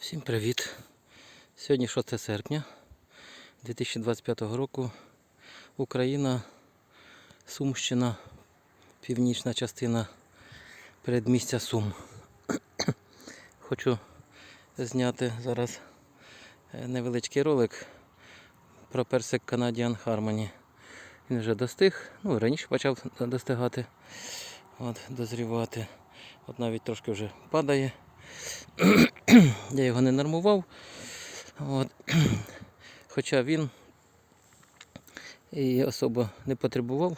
Всім привіт! Сьогодні 6 серпня 2025 року. Україна, Сумщина, північна частина передмістя Сум. Хочу зняти зараз е, невеличкий ролик про персик Canadian Harmony. Він вже достиг, ну раніше почав достигати, от, дозрівати. От навіть трошки вже падає. Я його не нормував. От. Хоча він і особо не потребував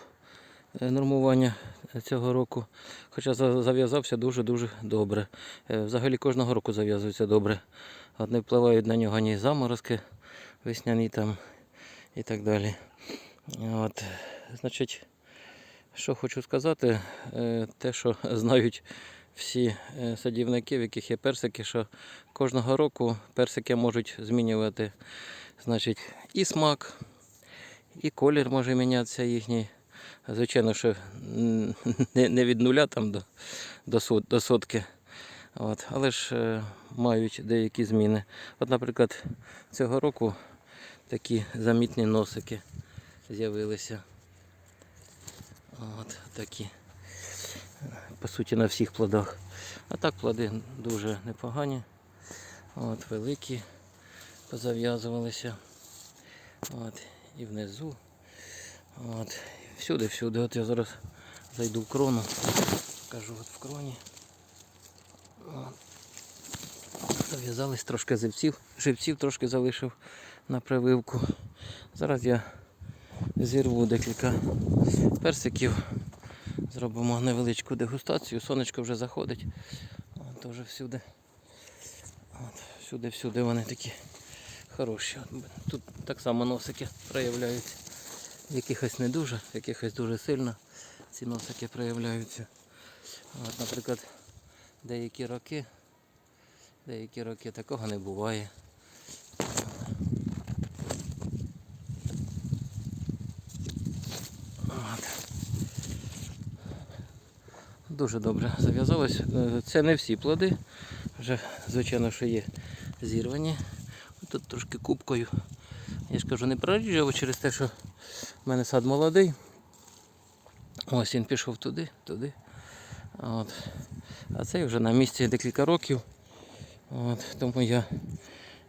е, нормування цього року. Хоча зав'язався дуже-дуже добре. Е, Взагалі кожного року зав'язується добре. От не впливають на нього ні заморозки весняні там і так далі. От. Значить, що хочу сказати, е, те, що знають всі е, садівники, в яких є персики, що кожного року персики можуть змінювати значить, і смак, і колір може мінятися їхній. Звичайно, що не, від нуля там до, до, сот- до сотки. От. Але ж е, мають деякі зміни. От, наприклад, цього року такі замітні носики з'явилися. От такі. По суті, на всіх плодах. А так плоди дуже непогані. От, великі позав'язувалися. От, і внизу. От, всюди, всюди. От я зараз зайду в крону. Покажу от в кроні. Зав'язались трошки живців. Живців трошки залишив на прививку. Зараз я зірву декілька персиків. Зробимо невеличку дегустацію. Сонечко вже заходить. От, всюди. От, всюди, всюди вони такі хороші. Тут так само носики проявляються. Якихось не дуже, якихось дуже сильно ці носики проявляються. От, наприклад, деякі роки, деякі роки такого не буває. Дуже добре зав'язалось. Е, Це не всі плоди. Вже, звичайно, що є зірвані. Тут трошки кубкою. Я ж кажу, не проріджував через те, що в мене сад молодий. Ось він пішов туди, туди. От. А цей вже на місці декілька років. От. Тому я,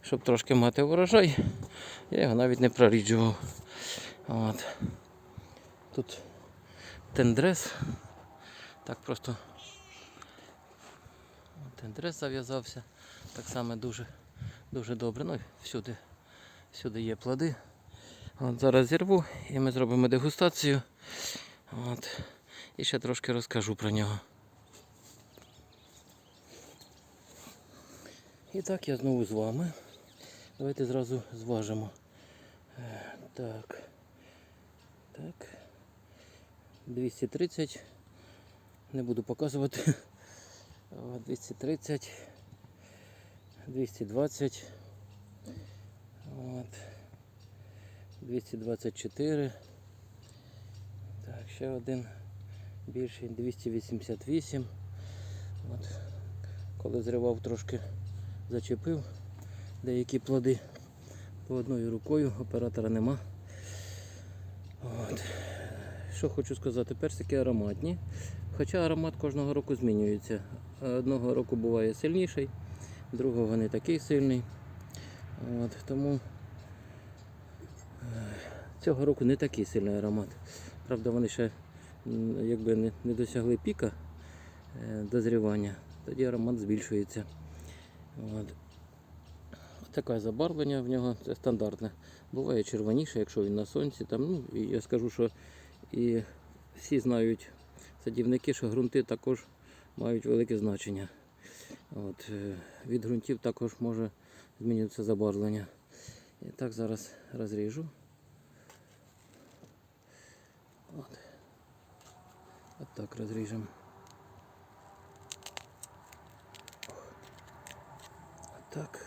щоб трошки мати урожай, я його навіть не проріджував. От. Тут тендрес. Так просто тендрес зав'язався. Так само дуже, дуже добре. Ну, всюди, всюди є плоди. От зараз зірву і ми зробимо дегустацію. От. І ще трошки розкажу про нього. І так я знову з вами. Давайте зразу зважимо. Е, Так. Так. 230. Не буду показувати. 230. 220. От. 224. Так, ще один більший. 288. От. Коли зривав трошки зачепив деякі плоди по одною рукою, оператора нема. От. Що хочу сказати, персики ароматні. Хоча аромат кожного року змінюється. Одного року буває сильніший, другого не такий сильний. От, тому е, цього року не такий сильний аромат. Правда, вони ще якби не, не досягли піка е, дозрівання, тоді аромат збільшується. От. Таке забарвлення в нього це стандартне. Буває червоніше, якщо він на сонці. Там, ну, я скажу, що і всі знають садівники, що ґрунти також мають велике значення. От, е, від ґрунтів також може змінюватися забарвлення. І так зараз розріжу. От. От так розріжемо. Так.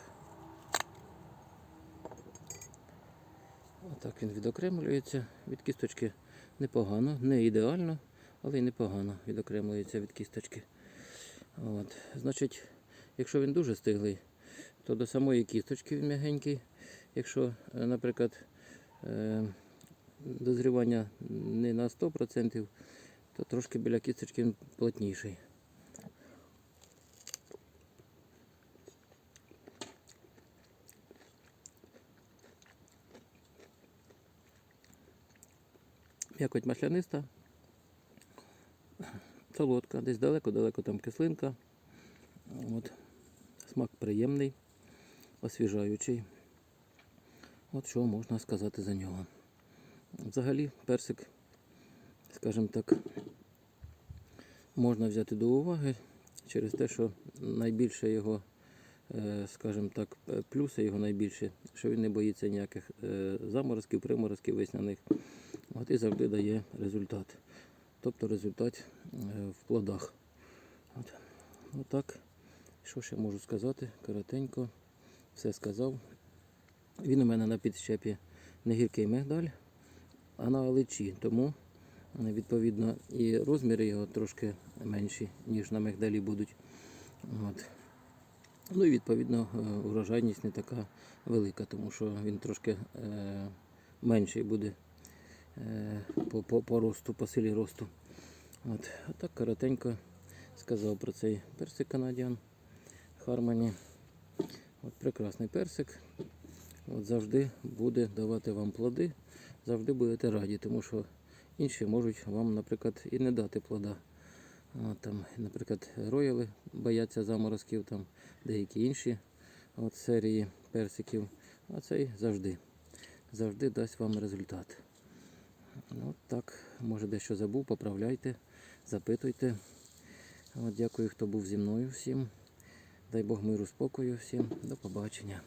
Отак він відокремлюється. Від кісточки непогано, не ідеально, але й непогано відокремлюється від кісточки. От. Значить, якщо він дуже стиглий, то до самої кісточки він м'ягенький. Якщо, е, наприклад, е, дозрівання не на 100%, то трошки біля кісточки він плотніший. М'якоть масляниста, солодка, десь далеко-далеко там кислинка. От. Смак приємний, освіжаючий. От що можна сказати за нього. Взагалі персик, скажімо так, можна взяти до уваги через те, що найбільше його, е, скажімо так, е, плюси його найбільше, що він не боїться ніяких е, заморозків, приморозків весняних. От і завжди дає результат. Тобто результат е, в плодах. От. Отак. Що ще можу сказати? Коротенько. Все сказав. Він у мене на підщепі не гіркий мигдаль, а на аличі. Тому е, відповідно і розміри його трошки менші, ніж на мигдалі будуть. От. Ну і відповідно е, урожайність не така велика, тому що він трошки менший буде по, по, по росту, по силі росту. От. А так коротенько сказав про цей персик канадіан Хармоні. От прекрасний персик. От завжди буде давати вам плоди, завжди будете раді, тому що інші можуть вам, наприклад, і не дати плода. От, там, наприклад, рояли бояться заморозків, там, деякі інші от, серії персиків. А цей завжди. Завжди дасть вам результат. От так, може дещо забув, поправляйте, запитуйте. От, дякую, хто був зі мною всім. Дай Бог миру, спокою всім. До побачення.